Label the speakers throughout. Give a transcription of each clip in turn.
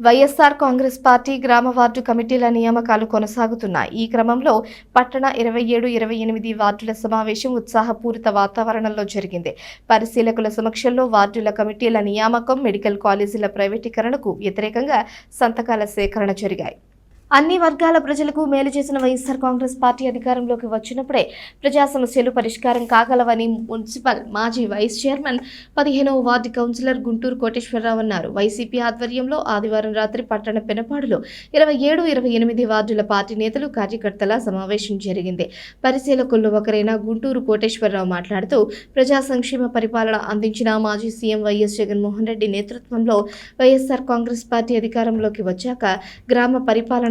Speaker 1: YSR Congress party గ్రామ ward కమిటీల నియామకాలు కొనసాగుతున్నాయి. ఈ క్రమంలో పట్టణ ఇరవై ఏడు ఇరవై ఎనిమిది వార్డుల సమావేశం ఉత్సాహపూరిత వాతావరణంలో జరిగింది. పరిశీలకుల సమక్షంలో వార్డుల కమిటీల నియామకం మెడికల్ కాలేజీల ప్రైవేటీకరణకు వ్యతిరేకంగా సంతకాల సేకరణ జరిగాయి. అన్ని వర్గాల ప్రజలకు మేలు చేసిన వైఎస్ఆర్ కాంగ్రెస్ పార్టీ అధికారంలోకి వచ్చినప్పుడే ప్రజా సమస్యలు పరిష్కారం కాగలవని మున్సిపల్ మాజీ వైస్ చైర్మన్ పదిహేనవ వార్డు కౌన్సిలర్ గుంటూరు కోటేశ్వరరావు అన్నారు. వైసీపీ ఆధ్వర్యంలో ఆదివారం రాత్రి పట్టణ పెనపాడులో ఇరవై ఏడు ఇరవై ఎనిమిది వార్డుల పార్టీ నేతలు కార్యకర్తల సమావేశం జరిగింది. పరిశీలకుల్లో ఒకరైన గుంటూరు కోటేశ్వరరావు మాట్లాడుతూ ప్రజా సంక్షేమ పరిపాలన అందించిన మాజీ సీఎం వైఎస్ జగన్మోహన్ రెడ్డి నేతృత్వంలో వైఎస్ఆర్ కాంగ్రెస్ పార్టీ అధికారంలోకి వచ్చాక గ్రామ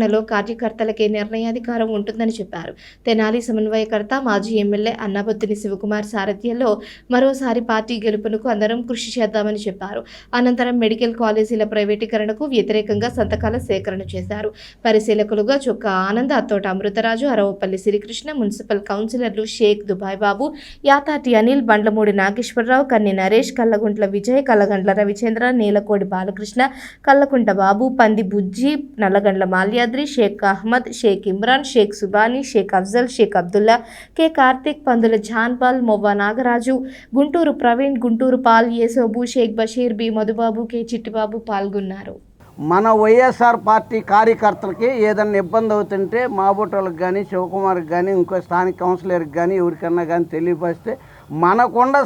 Speaker 1: పరిపాలనలో కార్యకర్తలకే నిర్ణయాధికారం ఉంటుందని చెప్పారు. తెనాలి సమన్వయకర్త మాజీ ఎమ్మెల్యే అన్నాబొత్తిని శివకుమార్ సారథ్యంలో మరోసారి పార్టీ గెలుపునకు అందరం కృషి చేద్దామని చెప్పారు. అనంతరం మెడికల్ కాలేజీల ప్రైవేటీకరణకు వ్యతిరేకంగా సంతకాల సేకరణ చేశారు. పరిశీలకులుగా చొక్కా ఆనంద్ అత్తోట అమృతరాజు అరవపల్లి శ్రీకృష్ణ మున్సిపల్ కౌన్సిలర్లు Sheikh Dubai Babu Yatati Anil Bandlamudi Nageswararao Kanni Naresh కల్లగుంట్ల Vijay కల్లగండ్ల Ravichandra నీలకోడి Balakrishna Kallakunta Babu Pandi Bujji Nallagandla Malyadri Sheikh Ahmed Sheikh Imran Sheikh Subhani Sheikh Afzal Sheikh Abdullah K Karthik Pandula John Paul Movva Nagaraju Guntur Praveen Guntur Paul Yesobu Sheikh Basheer B Madhubabu K Chittibabu పాల్గొన్నారు.
Speaker 2: మన YSR party కార్యకర్తలకి ఏదైనా ఇబ్బంది అవుతుంటే మాబోటోళ్ళకి కానీ శివకుమార్కి కానీ ఇంకో స్థానిక కౌన్సిలర్కి కానీ ఎవరికన్నా కానీ తెలియపరిస్తే మనకుండా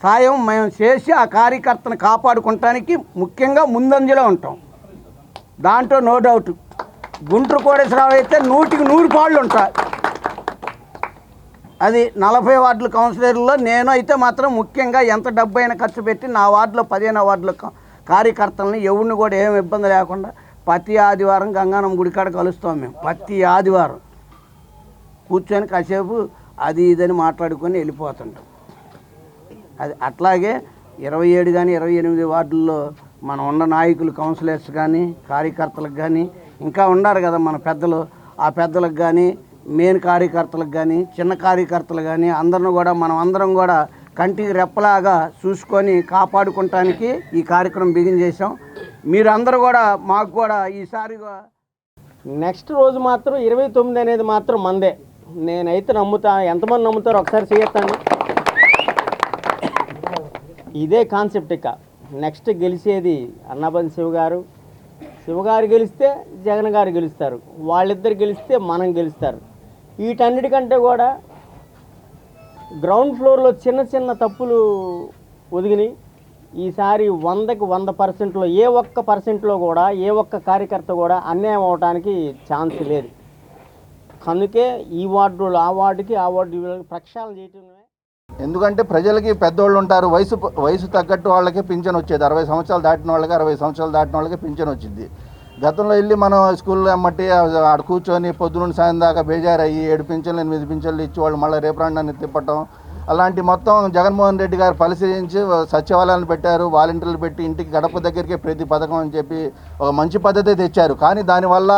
Speaker 2: సాయం మేము చేసి ఆ కార్యకర్తను కాపాడుకుంటానికి ముఖ్యంగా ముందంజలో ఉంటాం. దాంట్లో నో డౌట్. గుంటూరు కోటేశ్వరరావు అయితే నూటికి నూరు పాళ్ళు ఉంటాయి అది నలభై వార్డుల కౌన్సిలర్లో నేను అయితే మాత్రం ముఖ్యంగా ఎంత డబ్బు అయినా ఖర్చు పెట్టి నా వార్డులో పదిహేను వార్డుల కార్యకర్తలని ఎవరిని కూడా ఏం ఇబ్బంది లేకుండా ప్రతి ఆదివారం గంగానం గుడికాడ కలుస్తాం మేము. ప్రతి ఆదివారం. కూర్చొని కాసేపు అది ఇదని మాట్లాడుకొని వెళ్ళిపోతుంటాం. అది అట్లాగే ఇరవై ఏడు కానీ ఇరవై ఎనిమిది వార్డుల్లో మనం ఉన్న నాయకులు కౌన్సిలర్స్ కానీ కార్యకర్తలకు కానీ ఇంకా ఉన్నారు కదా మన పెద్దలు. ఆ పెద్దలకు కానీ మెయిన్ కార్యకర్తలకు కానీ చిన్న కార్యకర్తలు కానీ అందరిని కూడా మనం అందరం కూడా కంటికి రెప్పలాగా చూసుకొని కాపాడుకుంటానికి ఈ కార్యక్రమం బిగిన్ చేసాం మీరందరూ కూడా మాకు కూడా ఈసారి
Speaker 3: నెక్స్ట్ రోజు మాత్రం ఇరవై తొమ్మిది అనేది మాత్రం మందే. నేనైతే నమ్ముతా ఎంతమంది నమ్ముతారో ఒకసారి చేయొద్దండి. ఇదే కాన్సెప్ట్ ఇక. నెక్స్ట్ గెలిచేది అన్నపతి శివ గారు శివగారు గెలిస్తే జగన్ గారు గెలుస్తారు. వాళ్ళిద్దరు గెలిస్తే మనం గెలుస్తారు. వీటన్నిటికంటే కూడా గ్రౌండ్ ఫ్లోర్లో చిన్న చిన్న తప్పులు ఒదిగినాయి. ఈసారి వందకి వంద పర్సెంట్లో ఏ ఒక్క పర్సెంట్లో కూడా ఏ ఒక్క కార్యకర్త కూడా అన్యాయం అవడానికి ఛాన్స్ లేదు. అందుకే ఈ వార్డు ఆ వార్డుకి ఆ వార్డు ప్రక్షాళన చేయటమే
Speaker 4: ఎందుకంటే ప్రజలకి పెద్దోళ్ళు ఉంటారు వయసు వయసు తగ్గట్టు వాళ్ళకి పింఛన్ వచ్చేది. అరవై సంవత్సరాలు దాటిన వాళ్ళకి అరవై సంవత్సరాలు దాటిన వాళ్ళకి పింఛన్ వచ్చింది. గతంలో వెళ్ళి మనం స్కూల్లో ఎమ్మటి ఆడ కూర్చొని పొద్దునుండి సాయం దాకా బేజారయ్యి ఏడు పింఛన్లు ఎనిమిది పింఛన్లు ఇచ్చి వాళ్ళు మళ్ళీ రేపరాండాన్ని తిప్పటం. అలాంటి మొత్తం జగన్మోహన్ రెడ్డి గారు పరిశీలించి సచివాలయాలు పెట్టారు వాలంటీర్లు పెట్టి ఇంటికి గడప దగ్గరికి ప్రతి పథకం అని చెప్పి ఒక మంచి పద్ధతి తెచ్చారు. కానీ దానివల్ల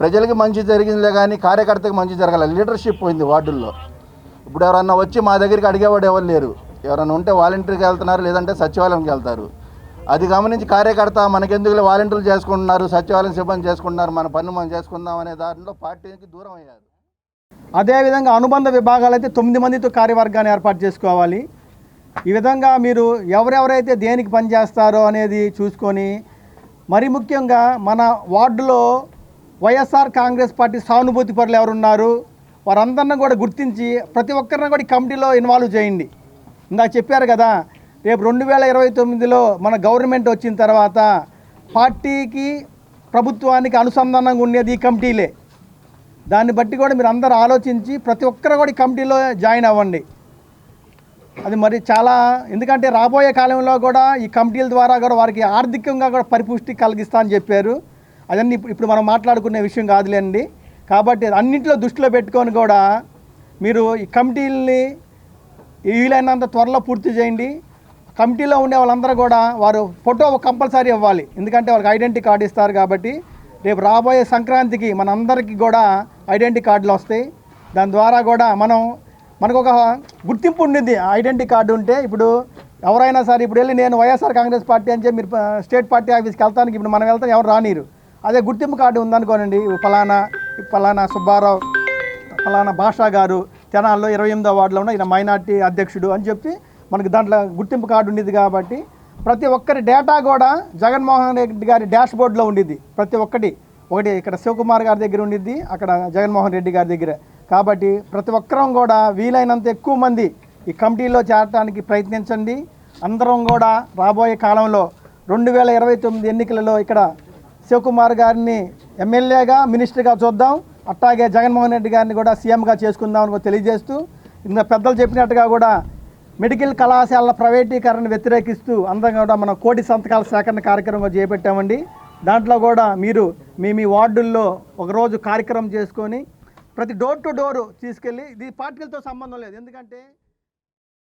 Speaker 4: ప్రజలకి మంచి జరిగిందిలే కానీ కార్యకర్తకి మంచి జరగాలి. లీడర్షిప్ పోయింది వార్డుల్లో. ఇప్పుడు ఎవరన్నా వచ్చి మా దగ్గరికి అడిగేవాడు ఎవరు లేరు. ఎవరన్నా ఉంటే వాలంటీర్కి వెళ్తున్నారు లేదంటే సచివాలయంకి వెళ్తారు. అది గమనించి కార్యకర్త మనకెందుకు వాలంటీర్లు చేసుకుంటున్నారు సచివాలయం సిబ్బంది చేసుకుంటున్నారు మన పన్ను మనం చేసుకుందాం అనే దాంట్లో పార్టీకి దూరం అయ్యారు.
Speaker 5: అదేవిధంగా అనుబంధ విభాగాలు అయితే తొమ్మిది మందితో కార్యవర్గాన్ని ఏర్పాటు చేసుకోవాలి. ఈ విధంగా మీరు ఎవరెవరైతే దేనికి పనిచేస్తారో అనేది చూసుకొని మరి ముఖ్యంగా మన వార్డులో వైఎస్ఆర్ కాంగ్రెస్ పార్టీ సానుభూతి పరులు ఎవరున్నారు? వారందరిని కూడా గుర్తించి ప్రతి ఒక్కరిని కూడా ఈ కమిటీలో ఇన్వాల్వ్ చేయండి. ఇందాక చెప్పారు కదా రేపు రెండు వేల ఇరవై తొమ్మిదిలో మన గవర్నమెంట్ వచ్చిన తర్వాత పార్టీకి ప్రభుత్వానికి అనుసంధానంగా ఉండేది ఈ కమిటీలే. దాన్ని బట్టి కూడా మీరు అందరూ ఆలోచించి ప్రతి ఒక్కరు కూడా ఈ కమిటీలో జాయిన్ అవ్వండి. అది మరి చాలా ఎందుకంటే రాబోయే కాలంలో కూడా ఈ కమిటీల ద్వారా కూడా వారికి ఆర్థికంగా కూడా పరిపుష్టి కలిగిస్తా అని చెప్పారు. అదన్నీ ఇప్పుడు ఇప్పుడు మనం మాట్లాడుకునే విషయం కాదులేండి. కాబట్టి అన్నింటిలో దృష్టిలో పెట్టుకొని కూడా మీరు ఈ కమిటీలని వీలైనంత త్వరలో పూర్తి చేయండి. కమిటీలో ఉండే వాళ్ళందరూ కూడా వారు ఫోటో కంపల్సరీ ఇవ్వాలి. ఎందుకంటే వాళ్ళకి ఐడెంటిటీ కార్డు ఇస్తారు కాబట్టి రేపు రాబోయే సంక్రాంతికి మనందరికీ కూడా ఐడెంటిటీ కార్డులు వస్తాయి. దాని ద్వారా కూడా మనం మనకు ఒక గుర్తింపు ఉండింది ఐడెంటిటీ కార్డు ఉంటే ఇప్పుడు ఎవరైనా సరే ఇప్పుడు వెళ్ళి నేను వైఎస్ఆర్ కాంగ్రెస్ పార్టీ అని చెప్పి మీరు స్టేట్ పార్టీ ఆఫీస్కి వెళ్తానికి ఇప్పుడు మనం వెళ్తాం ఎవరు రానిరు. అదే గుర్తింపు కార్డు ఉందనుకోనండి ఫలానా ఈ ఫలానా సుబ్బారావు పలానా భాషా గారు తెనాల్లో ఇరవై ఎనిమిదో వార్డులో ఉన్న ఈయన మైనార్టీ అధ్యక్షుడు అని చెప్పి మనకి దాంట్లో గుర్తింపు కార్డు ఉండేది కాబట్టి ప్రతి ఒక్కరి డేటా కూడా జగన్మోహన్ రెడ్డి గారి డాష్ బోర్డులో ఉండేది. ప్రతి ఒక్కటి. ఒకటి ఇక్కడ శివకుమార్ గారి దగ్గర ఉండిద్ది అక్కడ జగన్మోహన్ రెడ్డి గారి దగ్గర. కాబట్టి ప్రతి ఒక్కరం కూడా వీలైనంత ఎక్కువ మంది ఈ కమిటీలో చేరటానికి ప్రయత్నించండి. అందరం కూడా రాబోయే కాలంలో రెండు వేల ఇరవై తొమ్మిది ఎన్నికలలో ఇక్కడ శివకుమార్ గారిని ఎమ్మెల్యేగా మినిస్టర్గా చూద్దాం. అట్లాగే జగన్మోహన్ రెడ్డి గారిని కూడా సీఎంగా చేసుకుందాం అని కూడా తెలియజేస్తూ ఇంకా పెద్దలు చెప్పినట్టుగా కూడా మెడికల్ కళాశాలల ప్రైవేటీకరణను వ్యతిరేకిస్తూ అందరం కూడా మనం కోటి సంతకాల సేకరణ కార్యక్రమం చేపట్టామండి. దాంట్లో కూడా మీరు మీ మీ వార్డుల్లో ఒకరోజు కార్యక్రమం చేసుకొని ప్రతి డోర్ టు డోర్ తీసుకెళ్ళి ఇది పార్టీలతో సంబంధం లేదు. ఎందుకంటే